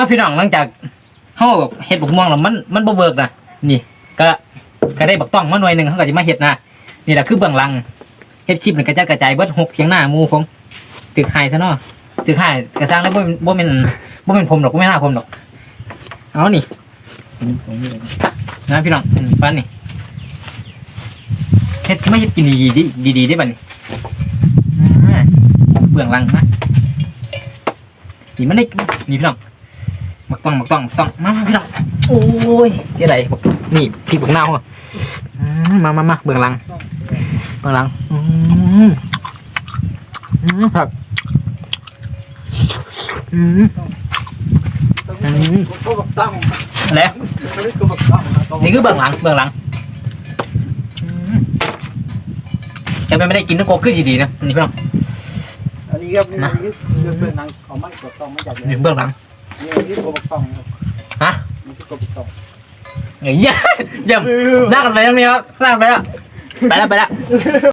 มาพี่น้องหลังจากเฮาเฮ็ดบักม่วงแล้วมันมันบ่เวิร์กนะนี่ ก็ก็ได้บักต้องมาหน่วยหนึงเฮาก็สิมาเฮ็ดนะนี่แหละคือเบื้องหลังเฮ็ดคลิปนี่กระจัดกระจายเบิดหกเถียงหน้าหมู่ผมตึกหายซะเนาะตึกหายกระสร้างแล้วบ่บ่เป็นบ่เป็นผมดอกบ่แม่นหน้าผมดอกเอานี่นะพี่น้องปานนี่เฮ็ดไม่เฮ็ดกินดีดีดีได้บัดนี้อ่าเบื้องหลังนะนี่มันได้นี่พี่น้อง บักต้องบักต้องบักต้องมามาพี่น้องโอ้ยเสียดายบักนี่พริกบักนาวอะอืมมามามาเบื้องหลังเบื้องหลังอืมอืมครับอืมอืมก็บักตั้งแล้วไม่ได้ก็บักตั้งนะต้องนี่คือเบื้องหลังเบื้องหลังอืมแต่ไม่ได้กินน้ำโกขึ้นดีๆนะนี่พี่น้องอันนี้ครับนี่อันนี้คือเป็นนางเขาไม่บักตั้งไม่จับเลยนี่เบื้องหลัง นี่อันนี้ก็บักตั้งครับฮะนี่ก็บักตั้งเฮ้ยเยี่ยมลากกันไปตรงนี้ครับลากกันไปแล้วไปแล้วไปแล้ว